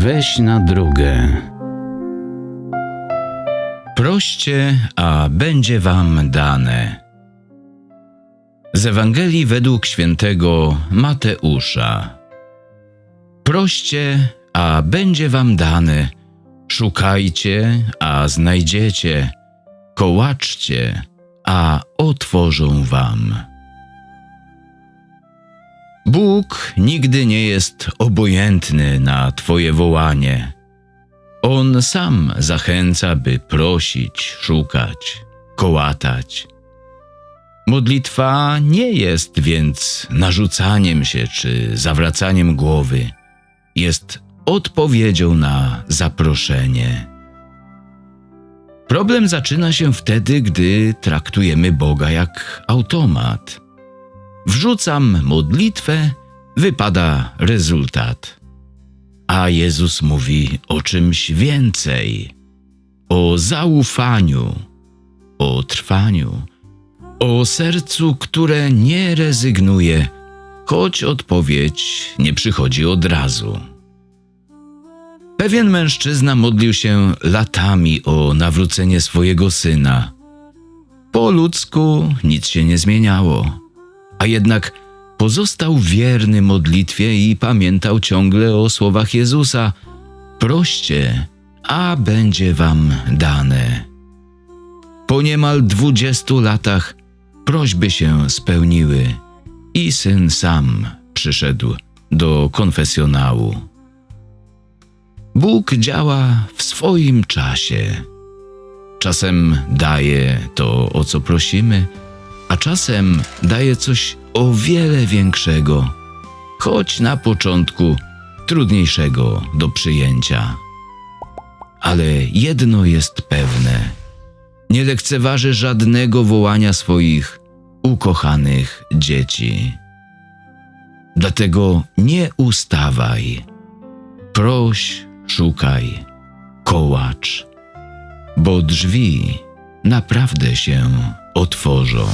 Weź na drogę. Proście, a będzie wam dane. Z Ewangelii według świętego Mateusza. Proście, a będzie wam dane. Szukajcie, a znajdziecie. Kołaczcie, a otworzą wam. Bóg nigdy nie jest obojętny na Twoje wołanie. On sam zachęca, by prosić, szukać, kołatać. Modlitwa nie jest więc narzucaniem się czy zawracaniem głowy. Jest odpowiedzią na zaproszenie. Problem zaczyna się wtedy, gdy traktujemy Boga jak automat. Wrzucam modlitwę, wypada rezultat. A Jezus mówi o czymś więcej: o zaufaniu, o trwaniu, o sercu, które nie rezygnuje, choć odpowiedź nie przychodzi od razu. Pewien mężczyzna modlił się latami o nawrócenie swojego syna. Po ludzku nic się nie zmieniało a jednak pozostał wierny modlitwie i pamiętał ciągle o słowach Jezusa: Proście, a będzie wam dane. Po niemal dwudziestu latach prośby się spełniły i syn sam przyszedł do konfesjonału. Bóg działa w swoim czasie. Czasem daje to, o co prosimy, a czasem daje coś o wiele większego, choć na początku trudniejszego do przyjęcia. Ale jedno jest pewne: nie lekceważy żadnego wołania swoich ukochanych dzieci. Dlatego nie ustawaj, proś, szukaj, kołacz, bo drzwi naprawdę się otworzą.